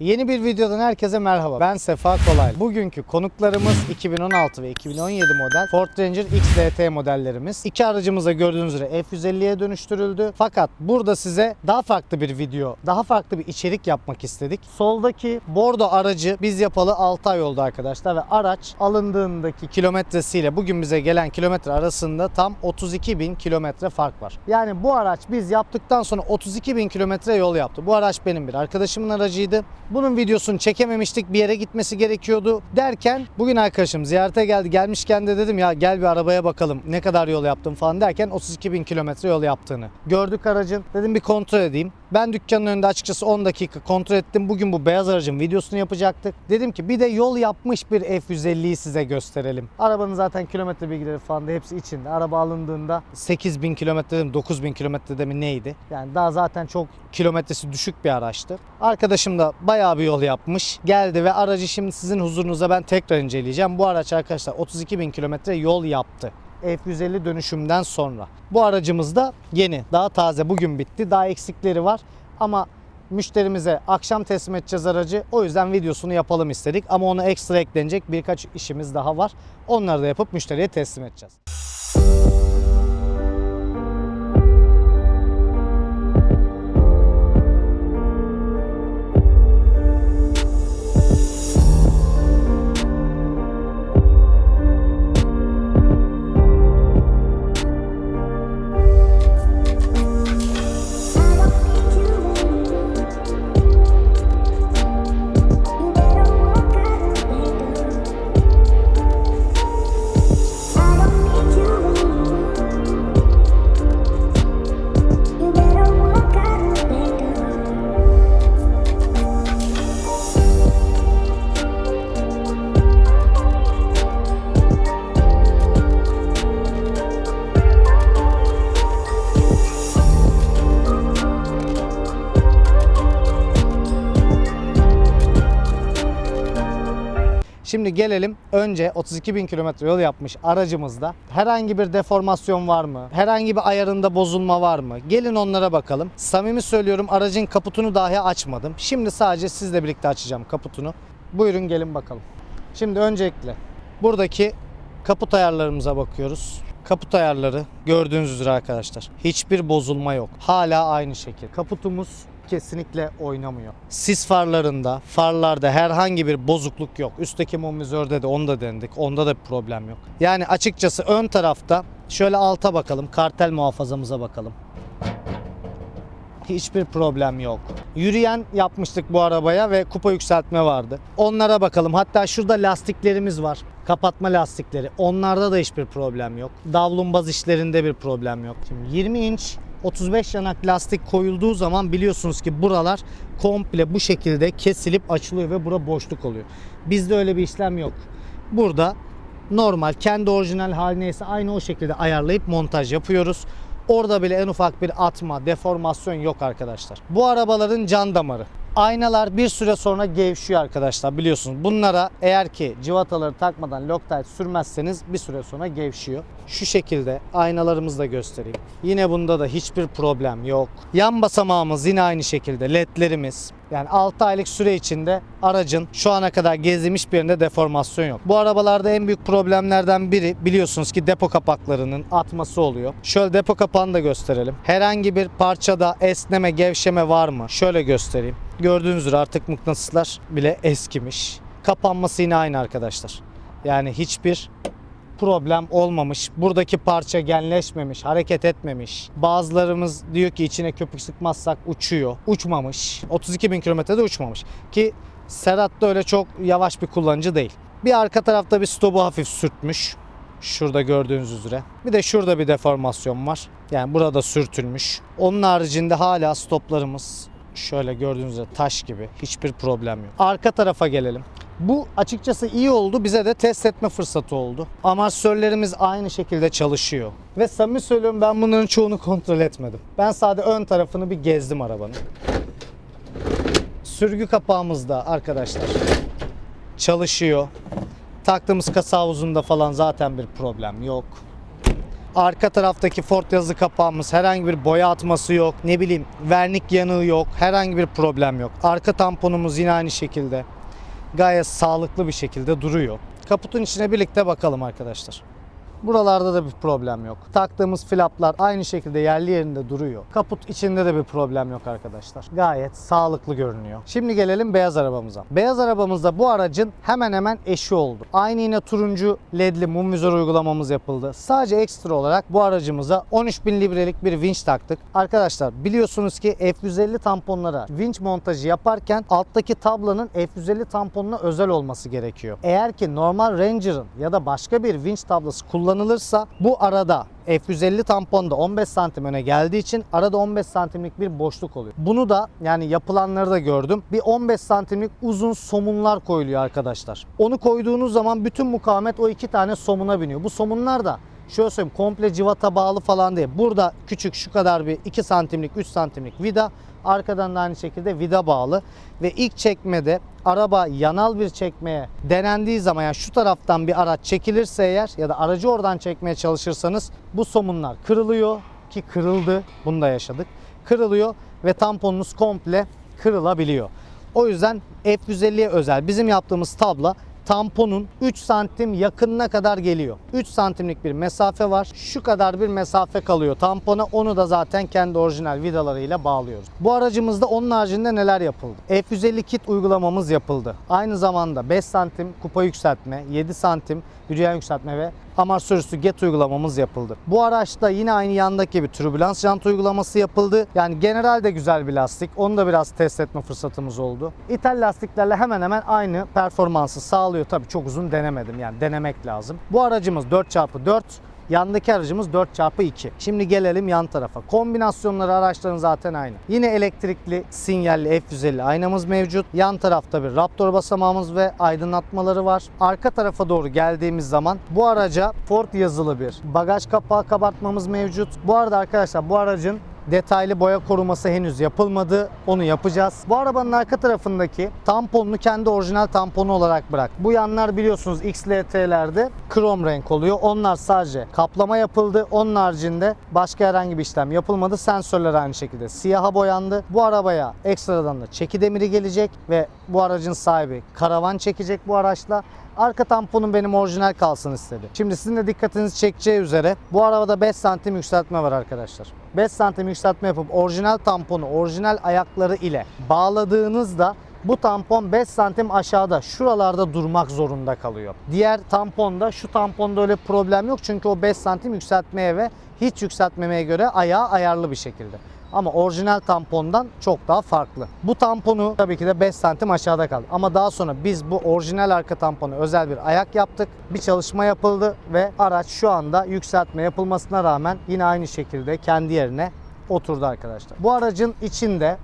Yeni bir videodan herkese merhaba. Ben Sefa Kolay. Bugünkü konuklarımız 2016 ve 2017 model Ford Ranger XDT modellerimiz. İki aracımız da gördüğünüz üzere F150'ye dönüştürüldü. Fakat burada size daha farklı bir video, daha farklı bir içerik yapmak istedik. Soldaki Bordo aracı biz yapalı 6 ay oldu arkadaşlar ve araç alındığındaki kilometresiyle bugün bize gelen kilometre arasında tam 32 bin kilometre fark var. Yani bu araç biz yaptıktan sonra 32 bin kilometre yol yaptı. Bu araç benim bir arkadaşımın aracıydı. Bunun videosunu çekememiştik. Bir yere gitmesi gerekiyordu derken bugün arkadaşım ziyarete geldi. Gelmişken de dedim ya gel bir arabaya bakalım ne kadar yol yaptım falan derken 32 bin kilometre yol yaptığını. Gördük aracın. Dedim bir kontrol edeyim. Ben dükkanın önünde açıkçası 10 dakika kontrol ettim. Bugün bu beyaz aracın videosunu yapacaktık. Dedim ki bir de yol yapmış bir F150'yi size gösterelim. Arabanın zaten kilometre bilgileri falan da hepsi içinde. Araba alındığında 8000 kilometre mi 9000 kilometrede mi neydi? Yani daha zaten çok kilometresi düşük bir araçtı. Arkadaşım da bayağı bir yol yapmış. Geldi ve aracı şimdi sizin huzurunuza ben tekrar inceleyeceğim. Bu araç arkadaşlar 32 bin kilometre yol yaptı. F150 dönüşümden sonra. Bu aracımız da yeni, daha taze bugün bitti. Daha eksikleri var ama müşterimize akşam teslim edeceğiz aracı. O yüzden videosunu yapalım istedik ama ona ekstra eklenecek birkaç işimiz daha var. Onları da yapıp müşteriye teslim edeceğiz. Şimdi gelelim önce 32 bin kilometre yol yapmış aracımızda herhangi bir deformasyon var mı? Herhangi bir ayarında bozulma var mı? Gelin onlara bakalım. Samimi söylüyorum aracın kaputunu dahi açmadım. Şimdi sadece sizle birlikte açacağım kaputunu. Buyurun gelin bakalım. Şimdi öncelikle buradaki kaput ayarlarımıza bakıyoruz. Kaput ayarları gördüğünüz üzere arkadaşlar. Hiçbir bozulma yok. Hala aynı şekil. Kaputumuz kesinlikle oynamıyor. Sis farlarında, farlarda herhangi bir bozukluk yok. Üstteki mumizörde de onu da denedik. Onda da bir problem yok. Yani açıkçası ön tarafta şöyle alta bakalım. Kartel muhafazamıza bakalım. Hiçbir problem yok. Yürüyen yapmıştık bu arabaya ve kupa yükseltme vardı. Onlara bakalım. Hatta şurada lastiklerimiz var. Kapatma lastikleri. Onlarda da hiçbir problem yok. Davlumbaz işlerinde bir problem yok. Şimdi 20 inç 35 yanak lastik koyulduğu zaman biliyorsunuz ki buralar komple bu şekilde kesilip açılıyor ve bura boşluk oluyor. Bizde öyle bir işlem yok. Burada normal kendi orijinal haline ise aynı o şekilde ayarlayıp montaj yapıyoruz. Orada bile en ufak bir atma, deformasyon yok arkadaşlar. Bu arabaların can damarı. Aynalar bir süre sonra gevşiyor arkadaşlar biliyorsunuz. Bunlara eğer ki civataları takmadan Loctite sürmezseniz bir süre sonra gevşiyor. Şu şekilde aynalarımızı da göstereyim. Yine bunda da hiçbir problem yok. Yan basamağımız yine aynı şekilde ledlerimiz. Yani 6 aylık süre içinde aracın şu ana kadar gezilmiş bir yerinde deformasyon yok. Bu arabalarda en büyük problemlerden biri biliyorsunuz ki depo kapaklarının atması oluyor. Şöyle depo kapağını da gösterelim. Herhangi bir parçada esneme, gevşeme var mı? Şöyle göstereyim. Gördüğünüz üzere artık mıknatıslar bile eskimiş. Kapanması yine aynı arkadaşlar. Yani hiçbir problem olmamış. Buradaki parça genleşmemiş, hareket etmemiş. Bazılarımız diyor ki içine köpük sıkmazsak uçuyor. Uçmamış. 32 bin kilometrede uçmamış. Ki Serhat da öyle çok yavaş bir kullanıcı değil. Bir arka tarafta bir stopu hafif sürtmüş. Şurada gördüğünüz üzere. Bir de şurada bir deformasyon var. Yani burada sürtülmüş. Onun haricinde hala stoplarımız şöyle gördüğünüz üzere taş gibi. Hiçbir problem yok. Arka tarafa gelelim. Bu açıkçası iyi oldu. Bize de test etme fırsatı oldu. Amortisörlerimiz aynı şekilde çalışıyor. Ve samimi söylüyorum ben bunların çoğunu kontrol etmedim. Ben sadece ön tarafını bir gezdim arabanın. Sürgü kapağımız da arkadaşlar çalışıyor. Taktığımız kasa havuzunda falan zaten bir problem yok. Arka taraftaki Ford yazı kapağımız herhangi bir boya atması yok. Ne bileyim vernik yanığı yok. Herhangi bir problem yok. Arka tamponumuz yine aynı şekilde. Gayet sağlıklı bir şekilde duruyor. Kaputun içine birlikte bakalım arkadaşlar. Buralarda da bir problem yok. Taktığımız flaplar aynı şekilde yerli yerinde duruyor. Kaput içinde de bir problem yok arkadaşlar. Gayet sağlıklı görünüyor. Şimdi gelelim beyaz arabamıza. Beyaz arabamızda bu aracın hemen hemen eşi oldu. Aynı yine turuncu ledli mum vizör uygulamamız yapıldı. Sadece ekstra olarak bu aracımıza 13.000 librelik bir vinç taktık. Arkadaşlar biliyorsunuz ki F150 tamponlara vinç montajı yaparken alttaki tablanın F150 tamponuna özel olması gerekiyor. Eğer ki normal Ranger'ın ya da başka bir vinç tablası kullanılırsa bu arada F150 tamponda 15 santim öne geldiği için arada 15 santimlik bir boşluk oluyor. Bunu da yani yapılanları da gördüm. Bir 15 santimlik uzun somunlar koyuluyor arkadaşlar. Onu koyduğunuz zaman bütün mukavemet o iki tane somuna biniyor. Bu somunlar da şöyle söyleyeyim komple civata bağlı falan değil. Burada küçük şu kadar bir 2 santimlik 3 santimlik vida arkadan da aynı şekilde vida bağlı. Ve ilk çekmede araba yanal bir çekmeye denendiği zaman yani şu taraftan bir araç çekilirse eğer ya da aracı oradan çekmeye çalışırsanız bu somunlar kırılıyor ki kırıldı. Bunu da yaşadık. Kırılıyor ve tamponunuz komple kırılabiliyor. O yüzden F150'ye özel bizim yaptığımız tabla tamponun 3 santim yakınına kadar geliyor. 3 santimlik bir mesafe var. Şu kadar bir mesafe kalıyor tampona. Onu da zaten kendi orijinal vidalarıyla bağlıyoruz. Bu aracımızda onun haricinde neler yapıldı? F150 kit uygulamamız yapıldı. Aynı zamanda 5 santim kupa yükseltme, 7 santim yürüyen yükseltme ve amortisörüstü get uygulamamız yapıldı. Bu araçta yine aynı yandaki gibi türbülans jant uygulaması yapıldı. Yani general de güzel bir lastik. Onu da biraz test etme fırsatımız oldu. İthal lastiklerle hemen hemen aynı performansı sağlıyor. Tabii çok uzun denemedim yani denemek lazım. Bu aracımız 4x4 Yandaki aracımız 4x2. Şimdi gelelim yan tarafa. Kombinasyonları araçların zaten aynı. Yine elektrikli sinyalli F150 aynamız mevcut. Yan tarafta bir Raptor basamağımız ve aydınlatmaları var. Arka tarafa doğru geldiğimiz zaman bu araca Ford yazılı bir bagaj kapağı kabartmamız mevcut. Bu arada arkadaşlar bu aracın detaylı boya koruması henüz yapılmadı. Onu yapacağız. Bu arabanın arka tarafındaki tamponunu kendi orijinal tamponu olarak bırak. Bu yanlar biliyorsunuz XLT'lerde krom renk oluyor. Onlar sadece kaplama yapıldı. Onun haricinde başka herhangi bir işlem yapılmadı. Sensörler aynı şekilde siyaha boyandı. Bu arabaya ekstradan da çeki demiri gelecek ve bu aracın sahibi karavan çekecek bu araçla. Arka tamponum benim orijinal kalsın istedi. Şimdi sizin de dikkatinizi çekeceği üzere bu arabada 5 santim yükseltme var arkadaşlar. 5 santim yükseltme yapıp orijinal tamponu orijinal ayakları ile bağladığınızda bu tampon 5 santim aşağıda şuralarda durmak zorunda kalıyor. Diğer tamponda şu tamponda öyle problem yok çünkü o 5 santim yükseltmeye ve hiç yükseltmemeye göre ayağı ayarlı bir şekilde. Ama orijinal tampondan çok daha farklı. Bu tamponu tabii ki de 5 santim aşağıda kaldı. Ama daha sonra biz bu orijinal arka tamponu özel bir ayak yaptık. Bir çalışma yapıldı ve araç şu anda yükseltme yapılmasına rağmen yine aynı şekilde kendi yerine oturdu arkadaşlar. Bu aracın içinde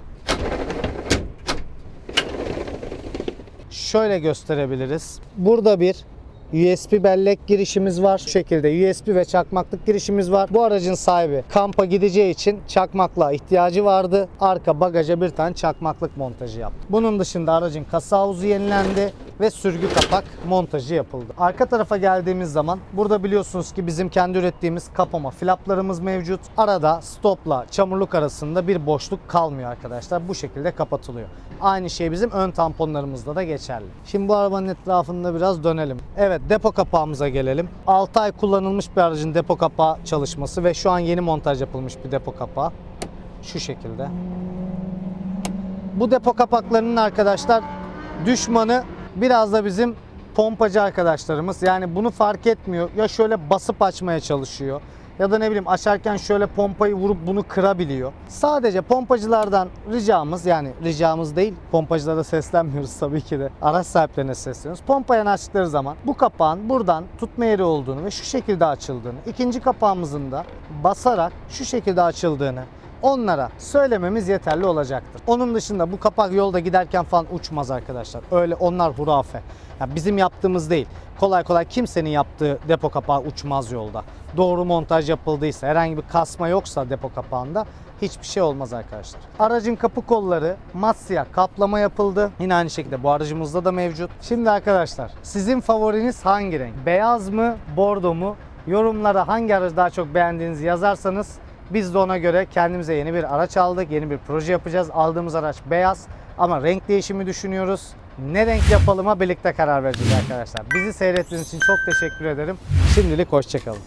şöyle gösterebiliriz. Burada bir USB bellek girişimiz var. Şu şekilde USB ve çakmaklık girişimiz var. Bu aracın sahibi kampa gideceği için çakmakla ihtiyacı vardı. Arka bagaja bir tane çakmaklık montajı yaptı. Bunun dışında aracın kasa havuzu yenilendi ve sürgü kapak montajı yapıldı. Arka tarafa geldiğimiz zaman burada biliyorsunuz ki bizim kendi ürettiğimiz kapama flaplarımız mevcut. Arada stopla çamurluk arasında bir boşluk kalmıyor arkadaşlar. Bu şekilde kapatılıyor. Aynı şey bizim ön tamponlarımızda da geçerli. Şimdi bu arabanın etrafında biraz dönelim. Evet depo kapağımıza gelelim. 6 ay kullanılmış bir aracın depo kapağı çalışması ve şu an yeni montaj yapılmış bir depo kapağı. Şu şekilde. Bu depo kapaklarının arkadaşlar düşmanı biraz da bizim pompacı arkadaşlarımız. Yani bunu fark etmiyor. Ya şöyle basıp açmaya çalışıyor. Ya da ne bileyim açarken şöyle pompayı vurup bunu kırabiliyor. Sadece pompacılardan ricamız yani ricamız değil pompacılara seslenmiyoruz tabii ki de. Araç sahiplerine sesleniyoruz. Pompaya açtıkları zaman bu kapağın buradan tutma yeri olduğunu ve şu şekilde açıldığını, ikinci kapağımızın da basarak şu şekilde açıldığını onlara söylememiz yeterli olacaktır. Onun dışında bu kapak yolda giderken falan uçmaz arkadaşlar. Öyle onlar hurafe. Yani bizim yaptığımız değil. Kolay kolay kimsenin yaptığı depo kapağı uçmaz yolda. Doğru montaj yapıldıysa, herhangi bir kasma yoksa depo kapağında hiçbir şey olmaz arkadaşlar. Aracın kapı kolları mat siyah kaplama yapıldı. Yine aynı şekilde bu aracımızda da mevcut. Şimdi arkadaşlar sizin favoriniz hangi renk? Beyaz mı, bordo mu, Yorumlara hangi aracı daha çok beğendiğinizi yazarsanız biz de ona göre kendimize yeni bir araç aldık. Yeni bir proje yapacağız. Aldığımız araç beyaz ama renk değişimi düşünüyoruz. Ne renk yapalıma birlikte karar vereceğiz arkadaşlar. Bizi seyrettiğiniz için çok teşekkür ederim. Şimdilik hoşçakalın.